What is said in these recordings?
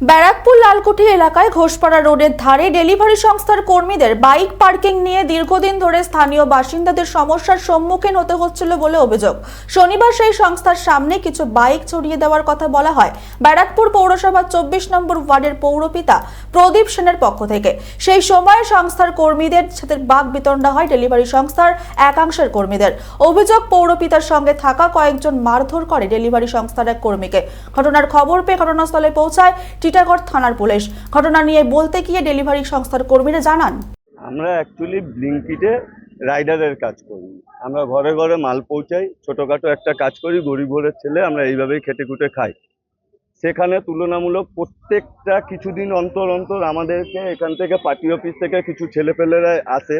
ব্যারাকপুর লালকুঠি এলাকায় ঘোষপাড়া রোডের ধারে ডেলিভারি সংস্থার কর্মীদের বাইক পার্কিং নিয়ে দীর্ঘদিন ধরে স্থানীয় বাসিন্দাদের সমস্যার সম্মুখীন হতে হচ্ছিল বলে অভিযোগ। শনিবার সেই সংস্থার সামনে কিছু বাইক ছড়িয়ে দেওয়ার কথা বলা হয়। ব্যারাকপুর পৌরসভা চব্বিশ নম্বর ওয়ার্ডের পৌরপিতা প্রদীপ সেনের পক্ষ থেকে। সেই সময় সংস্থার কর্মীদের সাথে বাঘ বিতণ্ডা হয় ডেলিভারি সংস্থার একাংশের কর্মীদের। অভিযোগ, পৌরপিতার সঙ্গে থাকা কয়েকজন মারধর করে ডেলিভারি সংস্থার এক কর্মীকে। ঘটনার খবর পেয়ে ঘটনাস্থলে পৌঁছায় টিটাগড় থানার পুলিশ। ঘটনা নিয়ে বলতে গিয়ে ডেলিভারি সংস্থার কর্মীরা জানান। আমরা অ্যাকচুয়ালি ব্লিঙ্কিটে রাইডারের কাজ করি। আমরা ঘরে ঘরে মাল পৌঁছাই, ছোটোখাটো একটা কাজ করি, গরিব ঘরের ছেলে, আমরা এইভাবেই খেটে খুটে খাই। সেখানে তুলনামূলক প্রত্যেকটা কিছুদিন অন্তর অন্তর আমাদেরকে এখান থেকে পার্টি অফিস থেকে কিছু ছেলেপেলেরা আসে।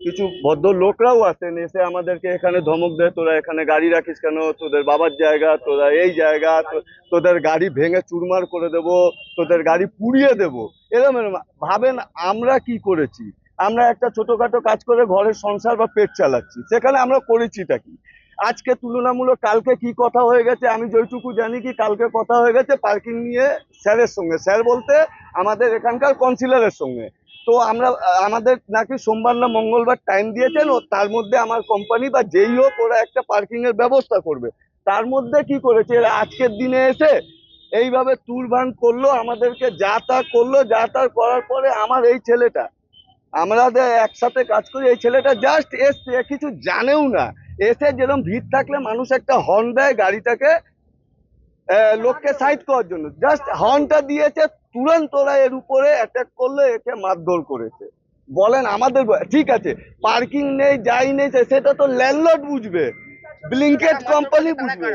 কিছু ভদ্র লোকরাও আসেন এসে আমাদেরকে এখানে ধমক দেয়, তোরা এখানে গাড়ি রাখিস কেন? তোদের বাবার জায়গা, তোরা এই জায়গা তোদের গাড়ি ভেঙে চুরমার করে দেবো, তোদের গাড়ি পুড়িয়ে দেবো। এরকম এরকম ভাবেন আমরা কি করেছি? আমরা একটা ছোটখাটো কাজ করে ঘরের সংসার বা পেট চালাচ্ছি, সেখানে আমরা করেছিটা কি? আজকে তুলনামূলক কালকে কি কথা হয়ে গেছে আমি যেটুকু জানি কি কালকে কথা হয়ে গেছে পার্কিং নিয়ে স্যারের সঙ্গে, স্যার বলতে আমাদের এখানকার কাউন্সিলরের সঙ্গে। তো আমরা, আমাদের নাকি সোমবার না মঙ্গলবার টাইম দিয়েছেন, ও তার মধ্যে আমার কোম্পানি বা যেই হোক ওরা একটা পার্কিং এর ব্যবস্থা করবে। তার মধ্যে কি করেছে, এরা আজকের দিনে এসে এইভাবে তুরভান করল, আমাদেরকে যা তা করল, যা তা করার পরে আমার এই ছেলেটা, আমরা একসাথে কাজ করি, এই ছেলেটা জাস্ট এসছে কিছু জানেও না। এসে যেরকম ভিড় থাকলে মানুষ একটা হর্ন দেয় গাড়িটাকে লোককে সাইড করার জন্য। জাস্ট হর্নটা দিয়েছে তুরন্ত ওরা এর উপরে অ্যাটাক করলে একে মারধর করেছে। বলেন আমাদের ঠিক আছে পার্কিং নেই, যাই নেই সেটা তো ল্যান্ডলর্ড বুঝবে ব্লিঙ্কেট কোম্পানি বুঝবে।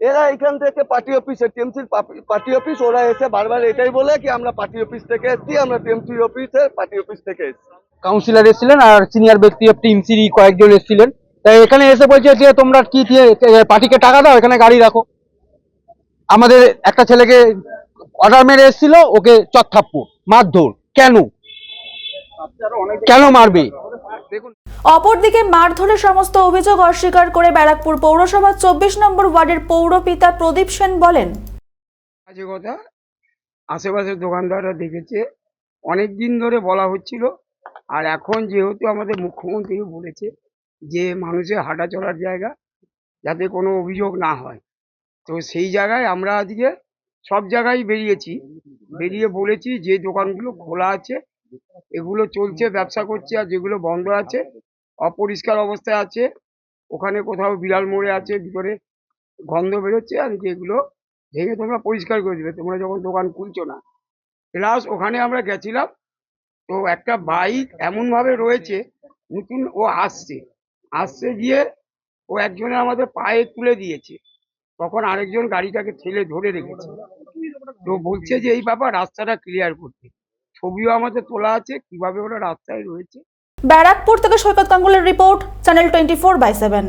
এরা এখান থেকে পার্টি অফিসে টিএমসির পার্টি অফিস ওরা এসে বারবার এটাই বলে কি আমরা পার্টি অফিস থেকে এসেছি, আমরা টিএমসি অফিসে পার্টি অফিস থেকে এসেছি। কাউন্সিলর এসেছিলেন আর সিনিয়র ব্যক্তি টিমসির কয়েকজন এসেছিলেন। তাই এখানে এসে বলছে যে, তোমরা কি দিয়ে পার্টিকে টাকা দাও, এখানে গাড়ি রাখো। আমাদের একটা ছেলেকে অর্ডার মেরে এসেছিল ওকে চত্থাপ্পু মারধর। কেন? কেন মারবে? অপরদিকে মারধরের সমস্ত অভিযোগ অস্বীকার করে ব্যারাকপুর পৌরসভা চব্বিশ নম্বর ওয়ার্ডের পৌরপিতা প্রদীপ সেন বলেন বাজে কথা আশেপাশের দোকানদাররা দেখেছে অনেক দিন ধরে বলা হচ্ছিল আর এখন যেহেতু আমাদের মুখ্যমন্ত্রী বলেছে যে মানুষের হাঁটা চলার জায়গা যাতে কোনো অভিযোগ না হয়। তো সেই জায়গায় আমরা আজকে সব জায়গায় বেরিয়েছি। বেরিয়ে বলেছি যে দোকানগুলো খোলা আছে, এগুলো চলছে, ব্যবসা করছে আর যেগুলো বন্ধ আছে, অপরিষ্কার অবস্থায় আছে, ওখানে কোথাও বিড়াল মোড়ে আছে, ভিতরে গন্ধ বেরোচ্ছে আর যেগুলো ভেঙে তোমরা পরিষ্কার করে দেবে, তোমরা যখন দোকান খুলছো না। প্লাস ওখানে আমরা গেছিলাম, তো একটা বাইক এমনভাবে রয়েছে, নতুন ও আসছে। আসছে গিয়ে ও একজনে আমাদের পায়ে তুলে দিয়েছে। তখন আরেকজন গাড়িটাকে ঠেলে ধরে রেখেছে। তো বলছে যে, এই বাবা, রাস্তাটা ক্লিয়ার করতে। ছবিও আমাদের তোলা আছে, কীভাবে ওরা রাস্তায় রয়েছে? ব্যারাকপুর থেকে Saikat কাঙ্গুলের report, channel twenty four by seven.